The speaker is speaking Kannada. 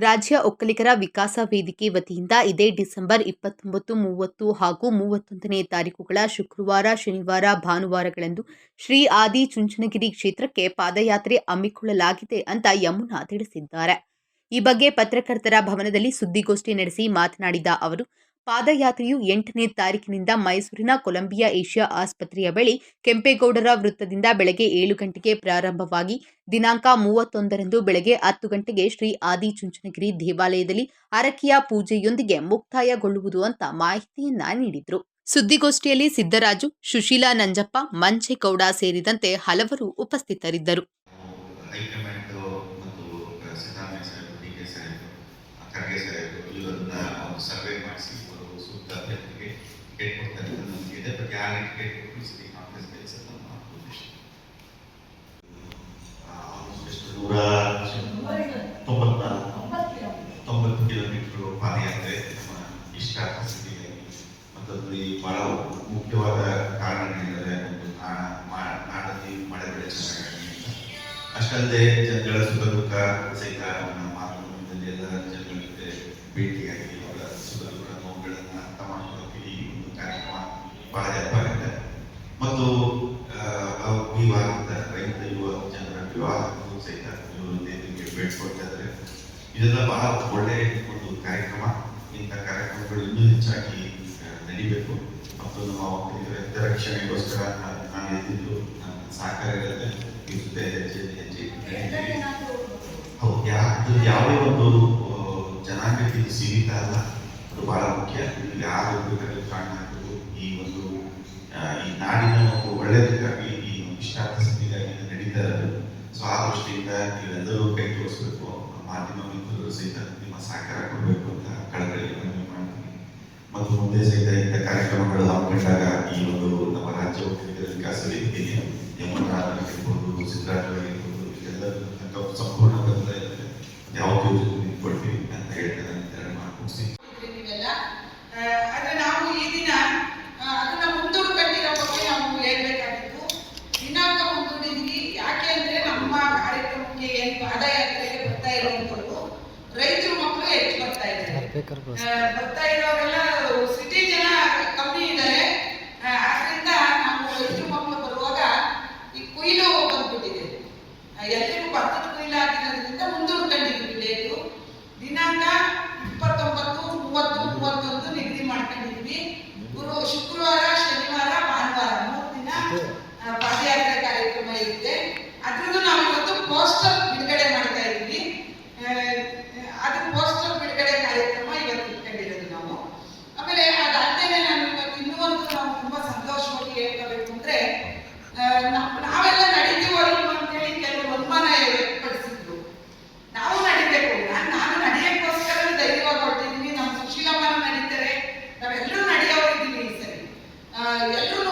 ರಾಜ್ಯ ಒಕ್ಕಲಿಗರ ವಿಕಾಸ ವೇದಿಕೆ ವತಿಯಿಂದ ಇದೇ ಡಿಸೆಂಬರ್ ಇಪ್ಪತ್ತೊಂಬತ್ತು, ಮೂವತ್ತು ಹಾಗೂ ಮೂವತ್ತೊಂದನೇ ತಾರೀಕುಗಳ ಶುಕ್ರವಾರ, ಶನಿವಾರ, ಭಾನುವಾರಗಳಂದು ಶ್ರೀ ಆದಿ ಚುಂಚನಗಿರಿ ಕ್ಷೇತ್ರಕ್ಕೆ ಪಾದಯಾತ್ರೆ ಹಮ್ಮಿಕೊಳ್ಳಲಾಗಿದೆ ಅಂತ ಯಮುನಾ ತಿಳಿಸಿದ್ದಾರೆ. ಈ ಬಗ್ಗೆ ಪತ್ರಕರ್ತರ ಭವನದಲ್ಲಿ ಸುದ್ದಿಗೋಷ್ಠಿ ನಡೆಸಿ ಮಾತನಾಡಿದ ಅವರು ಪಾದಯಾತ್ರೆಯು ಎಂಟನೇ ತಾರೀಕಿನಿಂದ ಮೈಸೂರಿನ ಕೊಲಂಬಿಯಾ ಏಷ್ಯಾ ಆಸ್ಪತ್ರೆಯ ಬಳಿ ಕೆಂಪೇಗೌಡರ ವೃತ್ತದಿಂದ ಬೆಳಗ್ಗೆ ಏಳು ಗಂಟೆಗೆ ಪ್ರಾರಂಭವಾಗಿ ದಿನಾಂಕ ಮೂವತ್ತೊಂದರಂದು ಬೆಳಗ್ಗೆ ಹತ್ತು ಗಂಟೆಗೆ ಶ್ರೀ ಆದಿ ಚುಂಚನಗಿರಿ ದೇವಾಲಯದಲ್ಲಿ ಹರಕೆಯ ಪೂಜೆಯೊಂದಿಗೆ ಮುಕ್ತಾಯಗೊಳ್ಳುವುದು ಅಂತ ಮಾಹಿತಿಯನ್ನ ನೀಡಿದರು. ಸುದ್ದಿಗೋಷ್ಠಿಯಲ್ಲಿ ಸಿದ್ದರಾಜು, ಸುಶೀಲಾ ನಂಜಪ್ಪ, ಮಂಚೇಗೌಡ ಸೇರಿದಂತೆ ಹಲವರು ಉಪಸ್ಥಿತರಿದ್ದರು ಹೈಕಮಾಂಡ್ ಮತ್ತು ಸಿದ್ದರಾಮಯ್ಯ ಸಾಹೇಬರು ಡಿ ಕೆ ಸಾಹೇಬರು ಖರ್ಗೆ ಸಾಹೇಬರು ಇವರನ್ನ ಒಂದು ಸರ್ವೆ ಮಾಡಿಸಿ ಅವರು ಸೂಕ್ತ ಅಭ್ಯರ್ಥಿಗೆ ಟಿಕೆಟ್ ಕೊಡ್ತಾರೆ ಅಂತ ನಮಗೆ ಇದೆ. ಬಟ್ ಯಾರಿಗೆ ಟಿಕೆಟ್ ಕೊಟ್ಟು ಈ ಸತಿ ಕಾಂಗ್ರೆಸ್ ಗೆಲ್ಸೋದು ನಮ್ಮ ಉದ್ದೇಶ. ಆಲ್ಮೋಸ್ಟ್ ನೂರ ತೊಂಬತ್ತು ನಮ್ಮ ಇಷ್ಟ ಸ್ಥಿತಿಗಾಗಿ ಮತ್ತೊಂದು ಬಹಳ ಮುಖ್ಯವಾದ ಕಾರಣ ಒಂದು ನಾ- ಮಾ- ನಾಡಲ್ಲಿ ಮಳೆ ಬೆಳೆ ಚೆನ್ನಾಗಿ ಅಷ್ಟಲ್ಲದೆ ಜನಗಳ ಸುಖ ದುಃಖ ಸಹಿತ ನಮ್ಮ ಮಾಧ್ಯಮದಲ್ಲಿ ಎಲ್ಲ ಜನಗಳ ಜೊತೆ ಭೇಟಿಯಾಗಿ ಅವರ ಸುಖ ದುಃಖ ನೋವುಗಳನ್ನು ಅರ್ಥ ಮಾಡ್ಕೊಳ್ಳೋಕೆ ಈ ಒಂದು ಕಾರ್ಯಕ್ರಮ ಬಹಳ ಹೆಲ್ಪ್ ಆಗುತ್ತೆ ಮತ್ತು ಆ, ಅವ್- ವಿವಾಹಿತ ರೈತ ಯುವ ಜನರ ವಿವಾಹಕ್ಕೂ ಸಹಿತ ಇವರು ದೇವರಿಗೆ ಬೇಡ್ಕೊಳ್ತಾ ಇದ್ದಾರೆ ಇದೆಲ್ಲ ಬಹಳ ಒಳ್ಳೆ ಒಂದು ಕಾರ್ಯಕ್ರಮ. ಇಂಥ ಕಾರ್ಯಕ್ರಮಗಳು ಇನ್ನೂ ಹೆಚ್ಚಾಗಿ ನಡಿಬೇಕು. ಮತ್ತು ನಮ್ಮ ಒಕ್ಕಲಿಗರ ಹಿತರಕ್ಷಣೆಗೋಸ್ಕರ ನಾ- ನಾನು ಇದ್ದಿದ್ದು ಸಹಕಾರ ಇರುತ್ತೆ. ಈ ಜೊತೆ ಹೆಜ್ಜೆ ಹೆಜ್ಜೆ ಹೌದು, ಯಾ- ಯಾವುದೇ ಒಂದು ಜನಾಂಗಕ್ಕೆ ಸೀಮಿತ ಅಲ್ಲ. ಅದು ಬಹಳ ಮುಖ್ಯ. ಯಾರು ಕಾರಣ ಈ ಒಂದು ಈ ನಾಡಿನ ಒಳ್ಳೆಯದಕ್ಕಾಗಿ ಈ ಇಷ್ಟಾರ್ಥ ಸ್ಥಿತಿಗಾಗಿ ನಡೀತಾ ಇರೋದು. ಸೊ ಆ ದೃಷ್ಟಿಯಿಂದ ನೀವೆಲ್ಲರೂ ಕೈ ತೋರಿಸ್ಬೇಕು. ಮಾಧ್ಯಮ ಮಿತ್ರರು ಸಹಿತ ನಿಮ್ಮ ಸಹಕಾರ ಕೊಡಬೇಕು ಅಂತ ಕಳಕಳಿ ಮನವಿ ಮಾಡ್ತೀನಿ. ಮತ್ತು ಮುಂದೆ ಸಹಿತ ಇಂಥ ಕಾರ್ಯಕ್ರಮಗಳು ಹಮ್ಮಿಕೊಂಡಾಗ ಈ ಒಂದು ನಮ್ಮ ರಾಜ್ಯ ಒಕ್ಕಲಿಗರ ವಿಕಾಸ ವೇದಿಕೆಗೆ ಯಮನಾಗಿರ್ಬೋದು ಸಿದ್ದರಾಮಯ್ಯಗಿರ್ಬೋದು ಆಗಿರ್ಬೋದು ತಕ್ಕ ಸಂಪೂರ್ಣ ಬೆಂಬಲ ಇರುತ್ತೆ ಯಾವತ್ತೂ ಜೊತೆ ನಿಂತ್ಕೊಳ್ತೀವಿ ಅಂತ ಹೇಳ್ತಾ ನಾನು ಎರಡು ಮಾತು ಮುಗಿಸ್ತೀನಿ ನೀವೆಲ್ಲ ಆ, ಆದ್ರೆ ನಾವು ಈ ದಿನ ಆ, ಅದನ್ನ ಮುಂದೂಡ್ಕೊಂಡಿರೋ ಬಗ್ಗೆ ನಾವು ಹೇಳ್ಬೇಕಾಗಿತ್ತು ದಿನಾಂಕ ಮುಂದೂಡಿದ್ವಿ ಯಾಕೆ ಅಂದ್ರೆ ನಮ್ಮ ಕಾರ್ಯಕ್ರಮಕ್ಕೆ ಏನ್ ಪಾದಯಾತ್ರೆಗೆ ಬರ್ತಾ ಇರುವಂಥದ್ದು ರೈತರು ಮಕ್ಕಳು ಹೆಚ್ಚು ಬರ್ತಾ ಇದ್ದಾರೆ. ಬರ್ತಾ ಇರೋರೆಲ್ಲ ಸಿಟಿ ಜನ ಕಮ್ಮಿ ಇದ್ದಾರೆ. ಆದ್ರಿಂದ ನಾವು ರೈತರು ಮಕ್ಕಳು ಬರುವಾಗ ಈ ಕೊಯ್ಲು ಬಂದ್ಬಿಟ್ಟಿದೆ. ಎಲ್ಲರಿಗೂ ಭತ್ತದ ಕೊಯ್ಲು ಆಗಿರೋದ್ರಿಂದ ಮುಂದೂಡ್ಕೊಂಡಿದ್ವಿ ಡೇಟು ದಿನಾಂಕ ಇಪ್ಪತ್ತೊಂಬತ್ತು ಮೂವತ್ತು ಮೂವತ್ತೊಂದು ನಿಗದಿ ಮಾಡ್ಕೊಂಡಿದ್ವಿ ಗುರು ಶುಕ್ರವಾರ ಶನಿವಾರ ಭಾನುವಾರ ಮೂರು ದಿನ ಪಾದಯಾತ್ರೆ ಕಾರ್ಯಕ್ರಮ ಇರುತ್ತೆ ಅದರಿಂದ ನಾವು ಇವತ್ತು ಪೋಸ್ಟರ್ ನಾವೆಲ್ಲ ನಡೀತೀವೋ ಇಲ್ವೋ ಅಂತೇಳಿ ಕೆಲವು ಅನುಮಾನ ವ್ಯಕ್ತಪಡಿಸಿದ್ರು. ನಾವು ನಡೀಬೇಕು. ನಾನು ನಡೆಯೋಕ್ಕೋಸ್ಕರ ಧೈರ್ಯ ಕೊಡ್ತಿದ್ದೀನಿ ನಮ್ಮ ಸುಶೀಲಮ್ಮನ ನಡೀತಾರೆ. ನಾವೆಲ್ಲರೂ ನಡೆಯೋರಿದ್ದೀವಿ ಸರಿ. ಎಲ್ಲರೂ